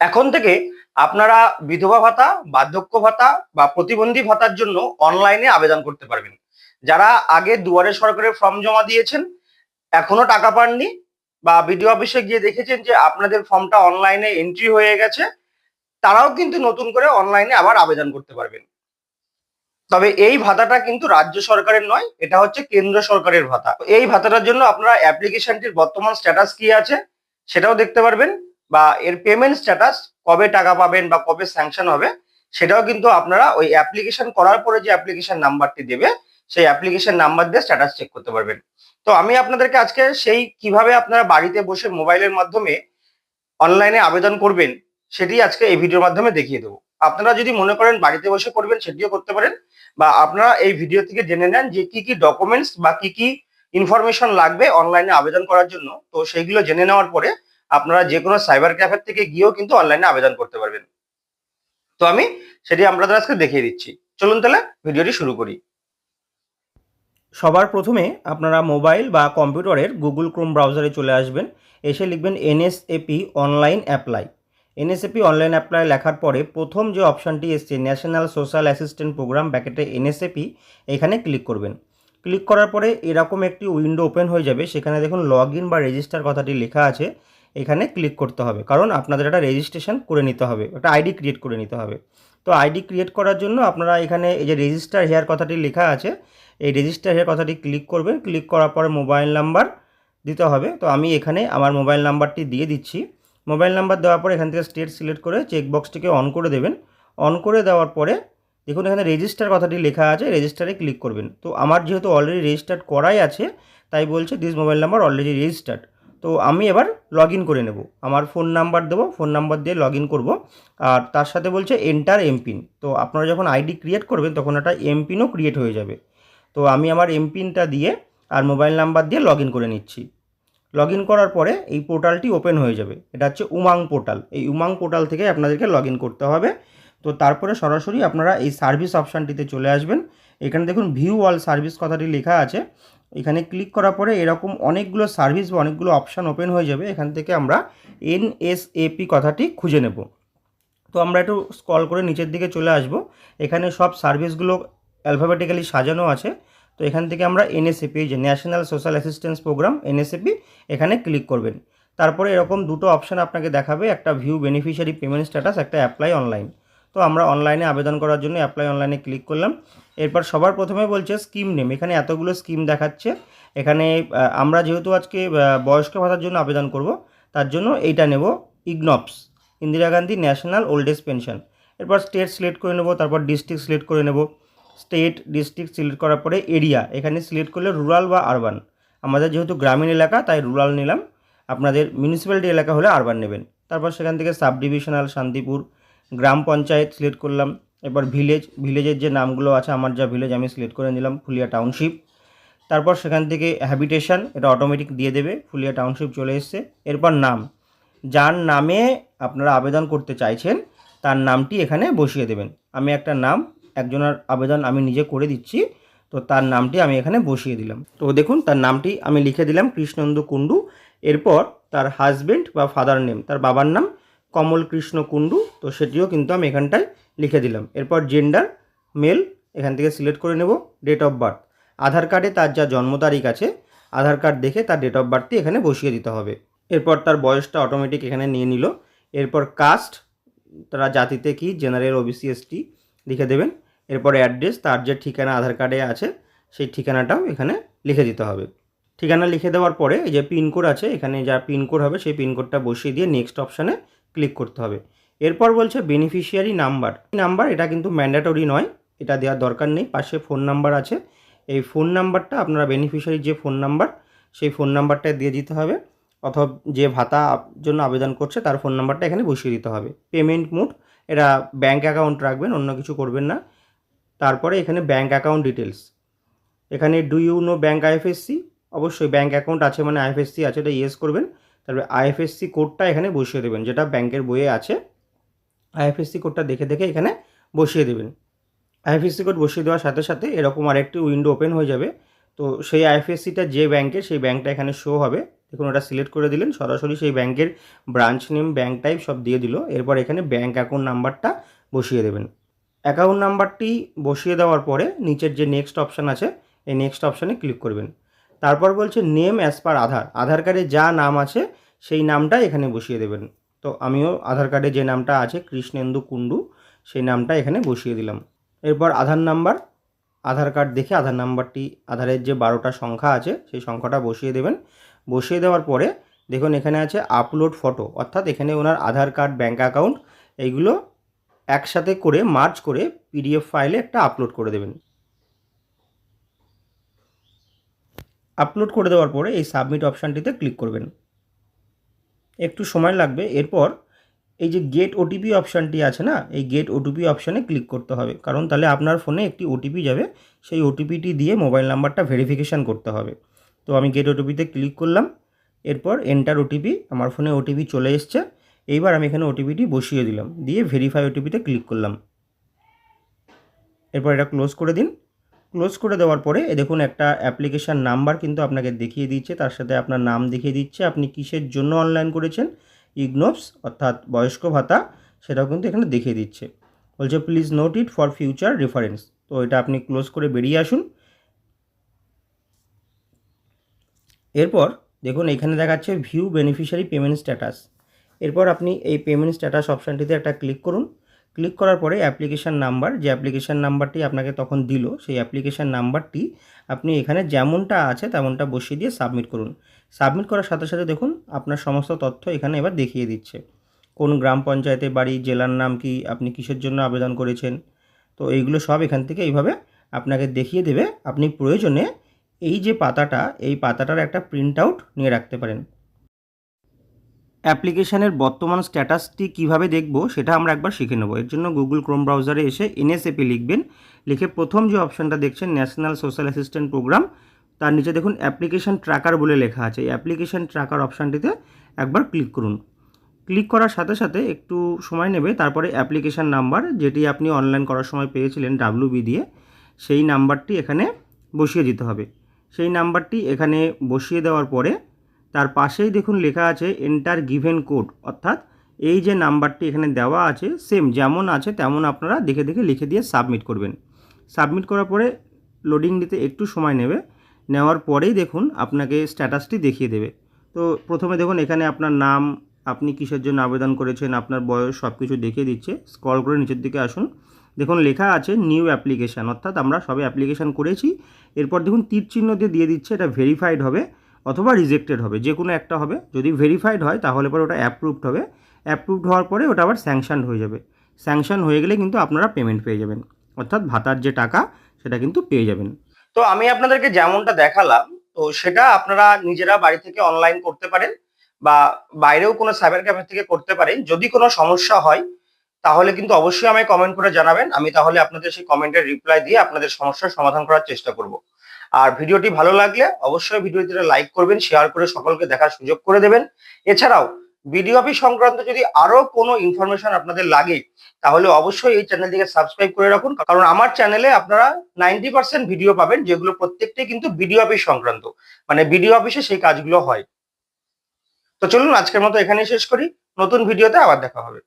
এখন থেকে আপনারা বিধবা ভাতা, বার্ধক্য ভাতা বা প্রতিবন্ধী ভাতার জন্য অনলাইনে আবেদন করতে পারবেন। যারা আগে দুয়ারে সরকারের ফর্ম জমা দিয়েছেন, এখনও টাকা পাননি বা বিডিও অফিসে গিয়ে দেখেছেন যে আপনাদের ফর্মটা অনলাইনে এন্ট্রি হয়ে গেছে, তারাও কিন্তু নতুন করে অনলাইনে আবার আবেদন করতে পারবেন। তবে এই ভাতাটা কিন্তু রাজ্য সরকারের নয়, এটা হচ্ছে কেন্দ্র সরকারের ভাতা। এই ভাতাটার জন্য আপনারা অ্যাপ্লিকেশনটির বর্তমান স্ট্যাটাস কি আছে, সেটাও দেখতে পারবেন। বা এর পেমেন্ট স্ট্যাটাস কবে টাকা পাবেন বা কবে স্যাংশন হবে, সেটাও কিন্তু আপনারা ওই অ্যাপ্লিকেশন করার পরে যে অ্যাপ্লিকেশন নাম্বারটি দেবে, সেই অ্যাপ্লিকেশন নাম্বার দিয়ে স্ট্যাটাস চেক করতে পারবেন। তো আমি আপনাদেরকে আজকে সেই কীভাবে আপনারা বাড়িতে বসে মোবাইলের মাধ্যমে অনলাইনে আবেদন করবেন, সেটি আজকে এই ভিডিওর মাধ্যমে দেখিয়ে দেবো। আপনারা যদি মনে করেন বাড়িতে বসে করবেন, সেটিও করতে পারেন, বা আপনারা এই ভিডিও থেকে জেনে নেন যে কি কি ডকুমেন্টস বা কি কি ইনফরমেশন লাগবে অনলাইনে আবেদন করার জন্য, তো সেইগুলো জেনে নেওয়ার পরে আপনারা যে কোনো সাইবার ক্যাফের থেকে গিয়েও কিন্তু অনলাইনে আবেদন করতে পারবেন। তো আমি সেটি আপনাদের আজকে দেখিয়ে দিচ্ছি। চলুন তাহলে ভিডিওটি শুরু করি। সবার প্রথমে আপনারা মোবাইল বা কম্পিউটারের গুগল ক্রোম ব্রাউজারে চলে আসবেন। এসে লিখবেন NSAP online apply NSAP online apply লেখার পরে প্রথম যে অপশানটি এসছে ন্যাশনাল সোশ্যাল অ্যাসিস্ট্যান্ট প্রোগ্রাম ব্যাকেটে এনএসএপি এখানে ক্লিক করবেন। ক্লিক করার পরে এরকম একটি উইন্ডো ওপেন হয়ে যাবে। সেখানে দেখুন লগ ইন বা রেজিস্টার কথাটি লেখা আছে। এখানে ক্লিক করতে হবে। কারণ আপনাদের একটা রেজিস্ট্রেশন করে নিতে হবে, একটা আইডি ক্রিয়েট করে নিতে হবে। তো আইডি ক্রিয়েট করার জন্য আপনারা এখানে এই যে রেজিস্টার হেয়ার কথাটি লেখা আছে, এই রেজিস্টার হেয়ার কথাটি ক্লিক করবেন। ক্লিক করার পরে মোবাইল নাম্বার দিতে হবে। তো আমি এখানে আমার মোবাইল নাম্বারটি দিয়ে দিচ্ছি। মোবাইল নাম্বার দেওয়ার পরে এখান থেকে স্টেট সিলেক্ট করে চেকবক্সটিকে অন করে দেবেন। অন করে দেওয়ার পরে দেখুন এখানে রেজিস্টার কথাটি লেখা আছে রেজিস্টারে ক্লিক করবেন। তো আমার যেহেতু অলরেডি রেজিস্টার্ড করাই আছে, তাই বলছে this mobile number already registered তো আমি এবার লগ ইন করে নেব। আমার ফোন নাম্বার দেবো ফোন নাম্বার দিয়ে লগ ইন করব। আর তার সাথে বলছে এন্টার এমপিন তো আপনারা যখন আইডি ক্রিয়েট করবেন, তখন একটা এমপিনও ক্রিয়েট হয়ে যাবে। তো আমি আমার এমপিনটা দিয়ে আর মোবাইল নাম্বার দিয়ে লগ ইন করে নিচ্ছি। লগ ইন করার পরে এই পোর্টালটি ওপেন হয়ে যাবে। এটা হচ্ছে উমাং পোর্টাল এই উমাং পোর্টাল থেকে আপনাদেরকে লগ ইন করতে হবে। তো তারপরে সরাসরি আপনারা এই সার্ভিস অপশানটিতে চলে আসবেন। এখানে দেখুন ভিউ অল সার্ভিস কথাটি লেখা আছে। এখানে ক্লিক করার পরে এরকম অনেকগুলো সার্ভিস বা অনেকগুলো অপশান ওপেন হয়ে যাবে। এখান থেকে আমরা এনএসএপি কথাটি খুঁজে নেব। তো আমরা একটু স্ক্রল করে নিচের দিকে চলে আসব। এখানে সব সার্ভিসগুলো অ্যালফাবেটিক্যালি সাজানো আছে। তো এখান থেকে আমরা এনএসএপি যে national social assistance program NSAP এখানে ক্লিক করবেন। তারপরে এরকম দুটো অপশান আপনাকে দেখাবে। একটা ভিউ বেনিফিশিয়ারি পেমেন্ট স্ট্যাটাস একটা অ্যাপ্লাই অনলাইন তো আমরা অনলাইনে আবেদন করার জন্য অ্যাপ্লাই অনলাইনে ক্লিক করলাম। এরপর সবার প্রথমে বলছে স্কিম নেম এখানে এতগুলো স্কিম দেখাচ্ছে। এখানে আমরা যেহেতু আজকে বয়স্ক ভাতার জন্য আবেদন করব, তার জন্য এইটা নেব IGNOAPS Indira Gandhi national old age pension. এরপর স্টেট সিলেক্ট করে নেব, তারপর ডিস্ট্রিক্ট সিলেক্ট করে নেব। স্টেট ডিস্ট্রিক্ট সিলেক্ট করার পরে এরিয়া এখানে সিলেক্ট করলে রুরাল বা আরবান আমাদের যেহেতু গ্রামীণ এলাকা, তাই রুরাল নিলাম। আপনাদের মিউনিসিপ্যালিটি এলাকা হলে আরবান নেবেন। তারপর সেখান থেকে sub divisional Shantipur Gram Panchayat select করলাম। এরপর ভিলেজ ভিলেজের যে নামগুলো আছে, আমার যা ভিলেজ আমি সিলেক্ট করে নিলাম, ফুলিয়া টাউনশিপ তারপর সেখান থেকে হ্যাবিটেশন এটা অটোমেটিক দিয়ে দেবে, ফুলিয়া টাউনশিপ চলে এসছে। এরপর নাম। যার নামে আপনারা আবেদন করতে চাইছেন, তার নামটি এখানে বসিয়ে দেবেন। আমি একটা নাম, একজনের আবেদন আমি নিজে করে দিচ্ছি, তো তার নামটি আমি এখানে বসিয়ে দিলাম। তো দেখুন, তার নামটি আমি লিখে দিলাম, কৃষ্ণন্দু কুণ্ডু। এরপর তার হাজবেন্ড বা ফাদার নেম তার বাবার নাম কমল কৃষ্ণ কুণ্ডু, তো সেটিও কিন্তু আমি এখানটায় লিখে দিলাম। এরপর জেন্ডার মেল এখান থেকে সিলেক্ট করে নেব ডেট অফ বার্থ আধার কার্ডে তার যা জন্ম তারিখ আছে, আধার কার্ড দেখে তার ডেট অফ বার্থটি এখানে বসিয়ে দিতে হবে। এরপর তার বয়সটা অটোমেটিক এখানে নিয়ে নিল। এরপর কাস্ট তারা জাতিতে কি জেনারেল ওবিসি এসটি লিখে দেবেন। এরপর অ্যাড্রেস তার যে ঠিকানা আধার কার্ডে আছে, সেই ঠিকানাটাও এখানে লিখে দিতে হবে। ঠিকানা লিখে দেওয়ার পরে এই যে পিনকোড আছে, এখানে যা পিনকোড হবে, সেই পিনকোডটা বসিয়ে দিয়ে নেক্সট অপশানে ক্লিক করতে হবে। এরপর বলছে বেনিফিশিয়ারি নাম্বার নাম্বার এটা কিন্তু ম্যান্ডেটরি নয়, এটা দেওয়ার দরকার নেই, পাশে ফোন নাম্বার আছে। এই ফোন নাম্বারটা আপনারা বেনিফিশিয়ারি যে ফোন নাম্বার সেই ফোন নাম্বারটা দিয়ে দিতে হবে, অথবা যে ভাতা জন্য আবেদন করছে তার ফোন নাম্বারটা এখানে বসিয়ে দিতে হবে। পেমেন্ট মুড এটা ব্যাঙ্ক অ্যাকাউন্ট রাখবেন, অন্য কিছু করবেন না। তারপরে এখানে ব্যাঙ্ক অ্যাকাউন্ট ডিটেলস এখানে do you know bank IFSC অবশ্যই ব্যাঙ্ক অ্যাকাউন্ট আছে মানে আইএফএসসি আছে, এটা ইয়েস করবেন। তারপরে আইএফএসসি কোডটা এখানে বসিয়ে দেবেন, যেটা ব্যাংকের বইয়ে আছে। আইএফএসসি কোডটা দেখে দেখে এখানে বসিয়ে দেবেন। আইএফএসসি কোড বসিয়ে দেওয়ার সাথে সাথে এরকম আরেকটি উইন্ডো ওপেন হয়ে যাবে। তো সেই আইএফএসসিটা যে ব্যাংকের, সেই ব্যাংকটা এখানে শো হবে। দেখুন, ওটা সিলেক্ট করে দিলেন, সরাসরি সেই ব্যাংকের ব্রাঞ্চ নেম ব্যাংক টাইপ সব দিয়ে দিল। এরপর এখানে ব্যাংক অ্যাকাউন্ট নাম্বারটা বসিয়ে দেবেন। অ্যাকাউন্ট নাম্বারটি বসিয়ে দেওয়ার পরে নিচের যে নেক্সট অপশান আছে, এই নেক্সট অপশানে ক্লিক করবেন। তারপর বলছে নেম অ্যাজ পার আধার। আধার কার্ডে যা নাম আছে, সেই নামটা এখানে বসিয়ে দেবেন। তো আমিও আধার কার্ডে যে নামটা আছে, কৃষ্ণেন্দু কুণ্ডু, সেই নামটা এখানে বসিয়ে দিলাম। এরপর আধার নাম্বার আধার কার্ড দেখে আধার নাম্বারটি আধারের যে বারোটা সংখ্যা আছে, সেই সংখ্যাটা বসিয়ে দেবেন। বসিয়ে দেওয়ার পরে দেখুন এখানে আছে আপলোড ফটো অর্থাৎ এখানে ওনার আধার কার্ড ব্যাঙ্ক অ্যাকাউন্ট এইগুলো একসাথে করে মার্চ করে পিডিএফ ফাইলে একটা আপলোড করে দেবেন। আপলোড করে দেওয়ার পরে এই সাবমিট অপশানটিতে ক্লিক করবেন। একটু সময় লাগবে, এরপর এই যে গেট ওটিপি অপশানটি আছে না, এই গেট ওটিপি অপশানে ক্লিক করতে হবে। কারণ তাহলে আপনার ফোনে একটি ওটিপি যাবে, সেই ওটিপিটি দিয়ে মোবাইল নাম্বারটা ভেরিফিকেশান করতে হবে। তো আমি গেট ওটিপিতে ক্লিক করলাম, এরপর এন্টার ওটিপি আমার ফোনে ওটিপি চলে এসছে। এইবার আমি এখানে ওটিপিটি বসিয়ে দিলাম, দিয়ে ভেরিফাই ওটিপিতে ক্লিক করলাম। এরপর এটা ক্লোজ করে দিন। ক্লোজ করে দেওয়ার পরে, এ দেখুন একটা অ্যাপ্লিকেশান নাম্বার কিন্তু আপনাকে দেখিয়ে দিচ্ছে, তার সাথে আপনার নাম দেখিয়ে দিচ্ছে, আপনি কিসের জন্য অনলাইন করেছেন? ইগনোপস অর্থাৎ বয়স্ক ভাতা, সেটাও কিন্তু এখানে দেখিয়ে দিচ্ছে। বলছে please note it for future reference তো এটা আপনি ক্লোজ করে বেরিয়ে আসুন। এরপর দেখুন, এখানে দেখাচ্ছে ভিউ বেনিফিশিয়ারি পেমেন্ট স্ট্যাটাস এরপর আপনি এই পেমেন্ট স্ট্যাটাস অপশানটিতে একটা ক্লিক করুন। ক্লিক করার পরে অ্যাপ্লিকেশান নাম্বার, যে অ্যাপ্লিকেশান নাম্বারটি আপনাকে তখন দিল, সেই অ্যাপ্লিকেশান নাম্বারটি আপনি এখানে যেমনটা আছে তেমনটা বসিয়ে দিয়ে সাবমিট করুন। সাবমিট করার সাথে সাথে দেখুন, আপনার সমস্ত তথ্য এখানে এবার দেখিয়ে দিচ্ছে। কোন গ্রাম পঞ্চায়েতে বাড়ি, জেলার নাম কি, আপনি কিসের জন্য আবেদন করেছেন? তো এইগুলো সব এখান থেকে এইভাবে আপনাকে দেখিয়ে দেবে। আপনি প্রয়োজনে এই যে পাতাটা, এই পাতাটার একটা প্রিন্ট আউট নিয়ে রাখতে পারেন। অ্যাপ্লিকেশানের বর্তমান স্ট্যাটাসটি কীভাবে দেখব সেটা আমরা একবার শিখে নেব। এর জন্য গুগল ক্রোম ব্রাউজারে এসে এনএসএপি লিখবেন। লিখে প্রথম যে অপশানটা দেখছেন, ন্যাশনাল সোশ্যাল অ্যাসিস্ট্যান্ট প্রোগ্রাম, তার নিচে দেখুন অ্যাপ্লিকেশান ট্র্যাকার বলে লেখা আছে। এই অ্যাপ্লিকেশান ট্র্যাকার অপশানটিতে একবার ক্লিক করুন। ক্লিক করার সাথে সাথে একটু সময় নেবে। তারপরে অ্যাপ্লিকেশান নাম্বার, যেটি আপনি অনলাইন করার সময় পেয়েছিলেন ডাব্লুবি দিয়ে, সেই নাম্বারটি এখানে বসিয়ে দিতে হবে। সেই নাম্বারটি এখানে বসিয়ে দেওয়ার পরে তার পাশেই দেখুন লেখা আছে এন্টার গিভেন কোড অর্থাৎ এই যে নাম্বারটি এখানে দেওয়া আছে সেম যেমন আছে তেমন আপনারা দেখে দেখে লিখে দিয়ে সাবমিট করবেন। সাবমিট করার পরে লোডিং দিতে একটু সময় নেবে। নেওয়ার পরেই দেখুন আপনাকে স্ট্যাটাসটি দেখিয়ে দেবে। তো প্রথমে দেখুন এখানে আপনার নাম, আপনি কিসের জন্য আবেদন করেছেন, আপনার বয়স সব কিছু দেখিয়ে দিচ্ছে। স্ক্রল করে নিচের দিকে আসুন। দেখুন লেখা আছে নিউ অ্যাপ্লিকেশান অর্থাৎ আমরা সবে অ্যাপ্লিকেশান করেছি। এরপর দেখুন তীর চিহ্ন দিয়ে দিয়ে দিচ্ছে, এটা ভেরিফাইড হবে। অথবা রিজেক্টেড হবে, যে কোনো একটা হবে। যদি ভেরিফাইড হয়, তাহলে পরে ওটা অ্যাপ্রুভড হবে। অ্যাপ্রুভড হওয়ার পরে ওটা আবার স্যাংশন হয়ে যাবে। স্যাংশন হয়ে গেলে কিন্তু আপনারা পেমেন্ট পেয়ে যাবেন। অর্থাৎ ভাতার যে টাকা, সেটা কিন্তু পেয়ে যাবেন। তো আমি আপনাদেরকে যেমনটা দেখালাম, তো সেটা আপনারা নিজেরা বাড়ি থেকে অনলাইন করতে পারেন বা বাইরেও কোনো সাইবার ক্যাফে থেকে করতে পারেন। যদি কোনো সমস্যা হয়, তাহলে কিন্তু অবশ্যই আমায় কমেন্ট করে জানাবেন। আমি তাহলে আপনাদের সেই কমেন্টের রিপ্লাই দিয়ে আপনাদের সমস্যার সমাধান করার চেষ্টা করব। আর ভিডিওটি ভালো লাগলে অবশ্যই ভিডিওটিতে লাইক করবেন শেয়ার করে সকলকে দেখার সুযোগ করে দেবেন। এছাড়াও ভিডিও অফিস সংক্রান্ত যদি আরও কোনো ইনফরমেশন আপনাদের লাগে, তাহলে অবশ্যই এই চ্যানেলটিকে সাবস্ক্রাইব করে রাখুন। কারণ আমার চ্যানেলে আপনারা নাইনটি পার্সেন্ট ভিডিও পাবেন, যেগুলো প্রত্যেকটাই কিন্তু ভিডিও অফিস সংক্রান্ত। মানে ভিডিও অফিসে সেই কাজগুলো হয়। তো চলুন, আজকের মতো এখানেই শেষ করি। নতুন ভিডিওতে আবার দেখা হবে।